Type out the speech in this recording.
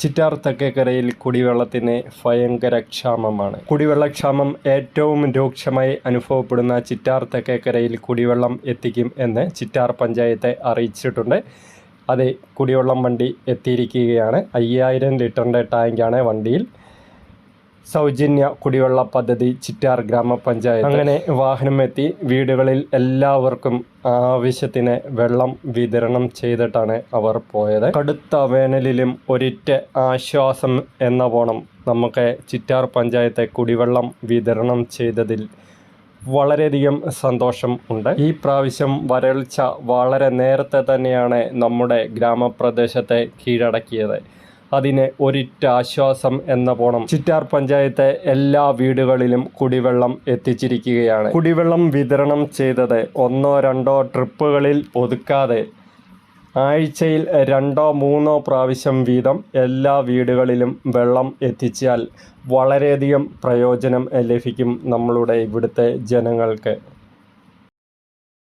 ചിറ്റാർ തെക്കേക്കരയിൽ കുടിവെള്ളത്തിന് ഭയങ്കര ക്ഷാമമാണ്. കുടിവെള്ളക്ഷാമം ഏറ്റവും രൂക്ഷമായി അനുഭവപ്പെടുന്ന ചിറ്റാർ തെക്കേക്കരയിൽ കുടിവെള്ളം എത്തിക്കും എന്ന് ചിറ്റാർ പഞ്ചായത്തെ അറിയിച്ചിട്ടുണ്ട്. അതെ കുടിവെള്ളം വണ്ടി എത്തിയിരിക്കുകയാണ്. അയ്യായിരം ലിറ്ററിന്റെ ടാങ്കാണ് വണ്ടിയിൽ. സൗജന്യ കുടിവെള്ള പദ്ധതി ചിറ്റാർ ഗ്രാമപഞ്ചായത്ത്. അങ്ങനെ വാഹനം എത്തി വീടുകളിൽ എല്ലാവർക്കും ആവശ്യത്തിന് വെള്ളം വിതരണം ചെയ്തിട്ടാണ് അവർ പോയത്. കടുത്ത വേനലിലും ഒരിറ്റ ആശ്വാസം എന്ന പോണം നമുക്ക് ചിറ്റാർ പഞ്ചായത്തെ കുടിവെള്ളം വിതരണം ചെയ്തതിൽ വളരെയധികം സന്തോഷം ഉണ്ട്. ഈ പ്രാവശ്യം വരൾച്ച വളരെ നേരത്തെ തന്നെയാണ് നമ്മുടെ ഗ്രാമപ്രദേശത്തെ കീഴടക്കിയത്. അതിന് ഒരിറ്റ ആശ്വാസം എന്ന പോണം. ചിറ്റാർ പഞ്ചായത്തെ എല്ലാ വീടുകളിലും കുടിവെള്ളം എത്തിച്ചിരിക്കുകയാണ്. കുടിവെള്ളം വിതരണം ചെയ്തത് ഒന്നോ രണ്ടോ ട്രിപ്പുകളിൽ ഒതുക്കാതെ ആഴ്ചയിൽ രണ്ടോ മൂന്നോ പ്രാവശ്യം വീതം എല്ലാ വീടുകളിലും വെള്ളം എത്തിച്ചാൽ വളരെയധികം പ്രയോജനം ലഭിക്കും നമ്മളുടെ ഇവിടുത്തെ ജനങ്ങൾക്ക്.